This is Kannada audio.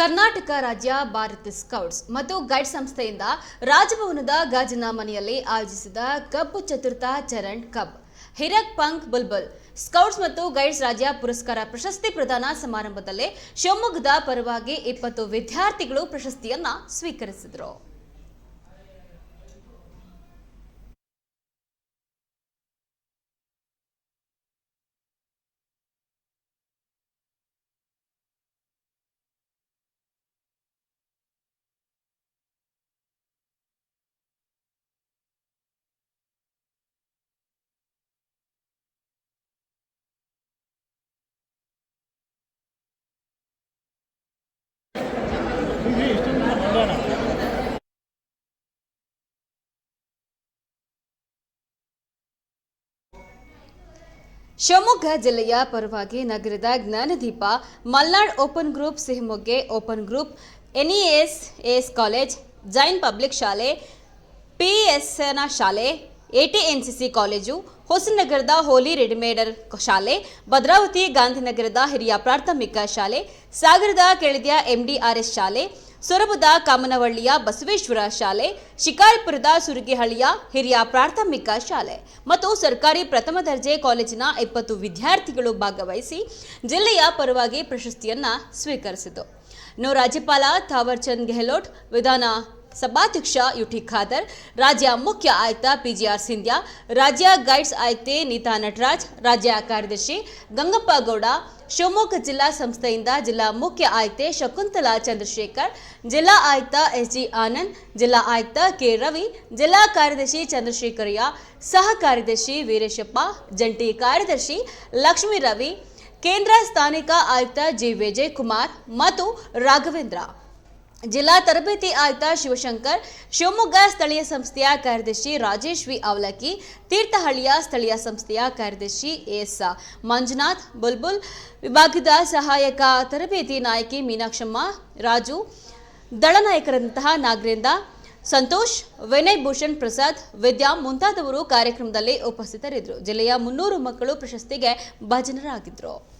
ಕರ್ನಾಟಕ ರಾಜ್ಯ ಭಾರತ್ ಸ್ಕೌಟ್ಸ್ ಮತ್ತು ಗೈಡ್ ಸಂಸ್ಥೆಯಿಂದ ರಾಜಭವನದ ಗಾಜಿನ ಮನೆಯಲ್ಲಿ ಆಯೋಜಿಸಿದ ಕಬ್ಬು ಚತುರ್ಥ ಚರಣ್ ಕಬ್, ಹಿರಕ್ ಪಂಕ್ ಬುಲ್ಬುಲ್, ಸ್ಕೌಟ್ಸ್ ಮತ್ತು ಗೈಡ್ಸ್ ರಾಜ್ಯ ಪುರಸ್ಕಾರ ಪ್ರಶಸ್ತಿ ಪ್ರದಾನ ಸಮಾರಂಭದಲ್ಲಿ ಶಿವಮೊಗ್ಗದ ಪರವಾಗಿ ಇಪ್ಪತ್ತು ವಿದ್ಯಾರ್ಥಿಗಳು ಪ್ರಶಸ್ತಿಯನ್ನ ಸ್ವೀಕರಿಸಿದರು. ಶಿವಮೊಗ್ಗ ಜಿಲ್ಲೆಯ ಪರವಾಗಿ ನಗರದ Jnanadeepa Malnad open group Sihimogge open group NES S college Jain public ಶಾಲೆ ಪಿಎಸ್ನ ಶಾಲೆ ಎಟಿಎನ್ಸಿಸಿ ಕಾಲೇಜು ಹೊಸನಗರದ ಹೋಲಿ ರೆಡಿಮೇಡರ್ ಶಾಲೆ ಭದ್ರಾವತಿ ಗಾಂಧಿನಗರದ ಹಿರಿಯ ಪ್ರಾಥಮಿಕ ಶಾಲೆ ಸಾಗರದ ಕೆಳದಿಯ ಎಂಡಿಆರ್ಎಸ್ ಶಾಲೆ ಸೊರಬದ ಕಾಮನವಳ್ಳಿಯ ಬಸವೇಶ್ವರ ಶಾಲೆ, ಶಿಕಾರಿಪುರದ ಸುರಗಿಹಳ್ಳಿಯ ಹಿರಿಯ ಪ್ರಾಥಮಿಕ ಶಾಲೆ ಮತ್ತು ಸರ್ಕಾರಿ ಪ್ರಥಮ ದರ್ಜೆ ಕಾಲೇಜಿನ ಇಪ್ಪತ್ತು ವಿದ್ಯಾರ್ಥಿಗಳು ಭಾಗವಹಿಸಿ ಜಿಲ್ಲೆಯ ಪರವಾಗಿ ಪ್ರಶಸ್ತಿಯನ್ನ ಸ್ವೀಕರಿಸಿತು. ನೋ ರಾಜ್ಯಪಾಲ ಥಾವರ್ಚಂದ್ ಗೆಹ್ಲೋಟ್, ವಿಧಾನ ಸಭಾಧ್ಯಕ್ಷ ಯುಟಿ ಖಾದರ್, ರಾಜ್ಯ ಮುಖ್ಯ ಆಯುಕ್ತ ಪಿಜಿಆರ್ ಸಿಂಧ್ಯಾ, ರಾಜ್ಯ ಗೈಡ್ಸ್ ಆಯುಕ್ತೆ ನೀತಾ ನಟರಾಜ್, ರಾಜ್ಯ ಕಾರ್ಯದರ್ಶಿ ಗಂಗಪ್ಪ ಗೌಡ, ಶಿವಮೊಗ್ಗ ಜಿಲ್ಲಾ ಸಂಸ್ಥೆಯಿಂದ ಜಿಲ್ಲಾ ಮುಖ್ಯ ಆಯುಕ್ತೆ ಶಕುಂತಲಾ ಚಂದ್ರಶೇಖರ್, ಜಿಲ್ಲಾ ಆಯುಕ್ತ ಎಸ್ ಜಿ ಆನಂದ್, ಜಿಲ್ಲಾ ಆಯುಕ್ತ ಕೆ ರವಿ, ಜಿಲ್ಲಾ ಕಾರ್ಯದರ್ಶಿ ಚಂದ್ರಶೇಖರಯ್ಯ, ಸಹ ಕಾರ್ಯದರ್ಶಿ ವೀರೇಶಪ್ಪ, ಜಂಟಿ ಕಾರ್ಯದರ್ಶಿ ಲಕ್ಷ್ಮೀ ರವಿ, ಕೇಂದ್ರ ಸ್ಥಾನಿಕ ಆಯುಕ್ತ ಜಿ ವಿಜಯ್ ಕುಮಾರ್ ಮತ್ತು ರಾಘವೇಂದ್ರ. ಜಿಲ್ಲಾ ತರಬೇತಿ ಆಯುಕ್ತ ಶಿವಶಂಕರ್, ಶಿವಮೊಗ್ಗ ಸ್ಥಳೀಯ ಸಂಸ್ಥೆಯ ಕಾರ್ಯದರ್ಶಿ ರಾಜೇಶ್ ವಿ. ಅವಲಕ್ಕಿ, ತೀರ್ಥಹಳ್ಳಿಯ ಸ್ಥಳೀಯ ಸಂಸ್ಥೆಯ ಕಾರ್ಯದರ್ಶಿ ಎಸ್. ಮಂಜುನಾಥ್, ಬುಲ್ಬುಲ್ ವಿಭಾಗದ ಸಹಾಯಕ ತರಬೇತಿ ನಾಯಕಿ ಮೀನಾಕ್ಷಮ್ಮ, ರಾಜು ದಳನಾಯಕರಂತಹ ನಾಗರೇಂದ್ರ ಸಂತೋಷ್ ವಿನಯ್ ಭೂಷಣ್ ಪ್ರಸಾದ್, ವಿದ್ಯಾ ಮುಂತಾದವರು ಕಾರ್ಯಕ್ರಮದಲ್ಲಿ ಉಪಸ್ಥಿತರಿದ್ದರು. ಜಿಲ್ಲೆಯ ಮುನ್ನೂರು ಮಕ್ಕಳು ಪ್ರಶಸ್ತಿಗೆ ಭಾಜನರಾಗಿದ್ದರು.